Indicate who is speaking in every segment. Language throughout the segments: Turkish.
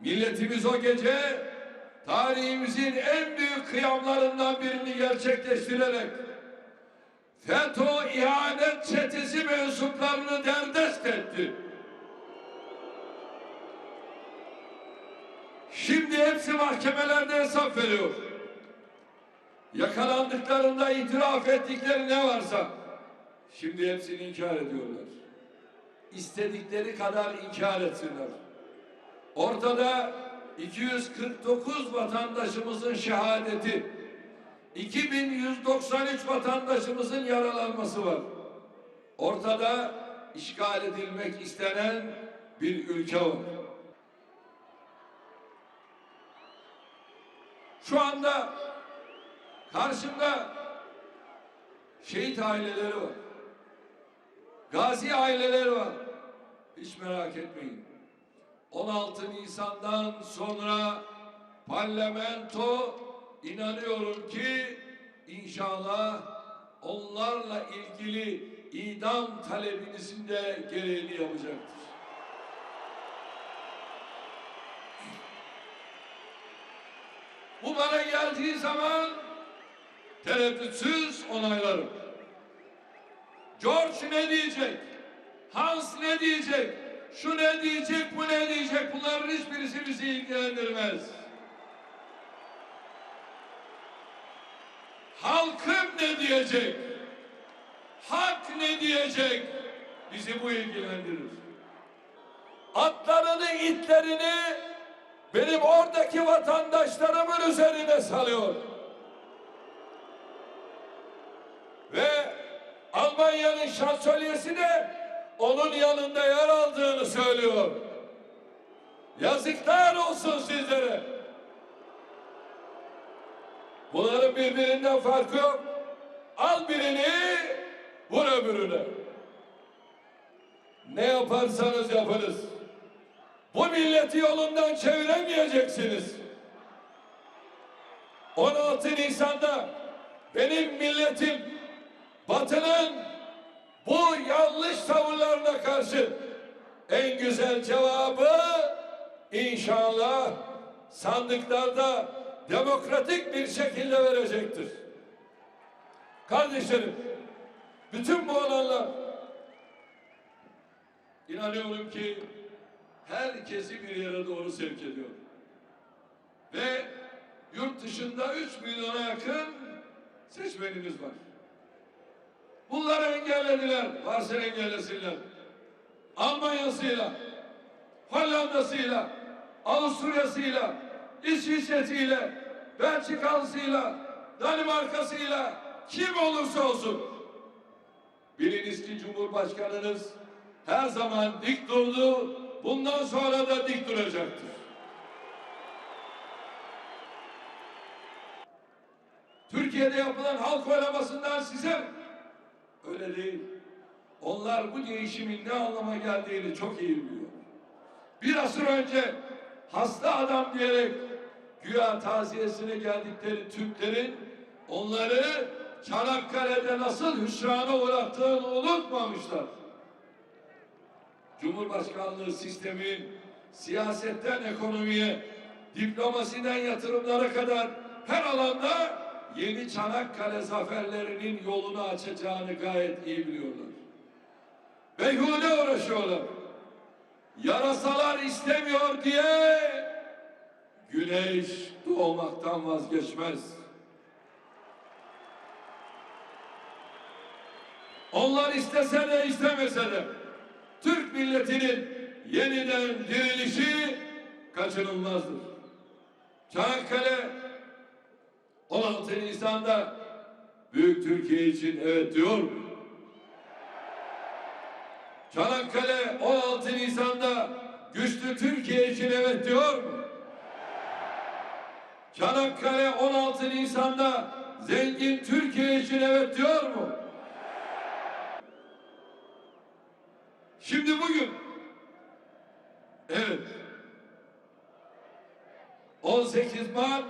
Speaker 1: Milletimiz o gece tarihimizin en büyük kıyamlarından birini gerçekleştirerek FETÖ ihanet çetesi mensuplarını derdest etti. Şimdi hepsi mahkemelerde hesap veriyor. Yakalandıklarında itiraf ettikleri ne varsa şimdi hepsini inkar ediyorlar. İstedikleri kadar inkar etsinler. Ortada 249 vatandaşımızın şehadeti, 2193 vatandaşımızın yaralanması var. Ortada işgal edilmek istenen bir ülke var. Şu anda karşımda şehit aileleri var. Gazi aileleri var. Hiç merak etmeyin. 16 Nisan'dan sonra parlamento inanıyorum ki inşallah onlarla ilgili idam talebinizin de gereğini yapacaktır. Bu bana geldiği zaman tereddütsüz onaylarım. George ne diyecek? Hans ne diyecek? Şu ne diyecek, bu ne diyecek? Bunların hiçbirisi bizi ilgilendirmez. Halkım ne diyecek? Hak ne diyecek? Bizi bu ilgilendirir. Atlarını, itlerini benim oradaki vatandaşlarımın üzerine salıyor. Ve Almanya'nın şansölyesi de onun yanında yer aldığını söylüyor. Yazıklar olsun sizlere. Bunların birbirinden farkı yok. Al birini, vur öbürüne. Ne yaparsanız yapınız. Bu milleti yolundan çeviremeyeceksiniz. 16 Nisan'da benim milletim Batı'nın bu yanlış tavırlarına karşı en güzel cevabı inşallah sandıklarda demokratik bir şekilde verecektir. Kardeşlerim, bütün bu olanlar inanıyorum ki herkesi bir yere doğru sevk ediyor. Ve yurt dışında 3 milyona yakın seçmenimiz var. Bunları engellediler. Varsa engellesinler. Almanya'sıyla, Hollanda'sıyla, Avusturya'sıyla, İsviçre'siyle, Belçika'sıyla, Danimarka'sıyla kim olursa olsun. Biliniz ki Cumhurbaşkanınız her zaman dik durdu, bundan sonra da dik duracaktır. Türkiye'de yapılan halk oylamasından size öyle değil. Onlar bu değişimin ne anlama geldiğini çok iyi biliyor. Bir asır önce hasta adam diyerek güya taziyesine geldikleri Türklerin onları Çanakkale'de nasıl hüsrana uğrattığını unutmamışlar. Cumhurbaşkanlığı sistemi siyasetten ekonomiye, diplomasiden yatırımlara kadar her alanda yeni Çanakkale zaferlerinin yolunu açacağını gayet iyi biliyorlar. Beyhude uğraşıyorlar. Yarasalar istemiyor diye güneş doğmaktan vazgeçmez. Onlar istese de istemese de Türk milletinin yeniden dirilişi kaçınılmazdır. Çanakkale 16 Nisan'da Büyük Türkiye için evet diyor? Çanakkale 16 Nisan'da güçlü Türkiye için evet diyor? Çanakkale 16 Nisan'da zengin Türkiye için evet diyor mu? Şimdi bugün evet 18 Mart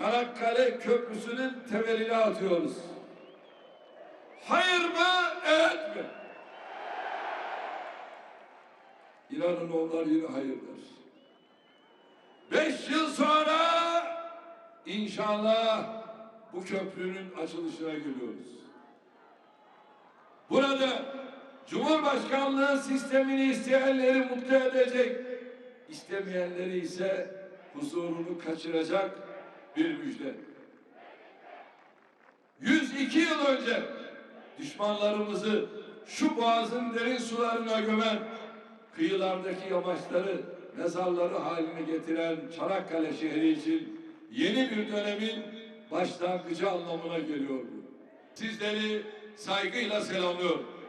Speaker 1: Çanakkale Köprüsü'nün temelini atıyoruz. Hayır mı? Evet mi? İnanın onlar yine hayır der. inşallah bu köprünün açılışına geliyoruz. Burada Cumhurbaşkanlığı sistemini isteyenleri mutlu edecek, istemeyenleri ise huzurunu kaçıracak bir müjde. 102 yıl önce düşmanlarımızı şu boğazın derin sularına gömen, kıyılardaki yamaçları mezarları haline getiren Çanakkale şehri için yeni bir dönemin başlangıcı anlamına geliyor. Sizleri saygıyla selamlıyorum.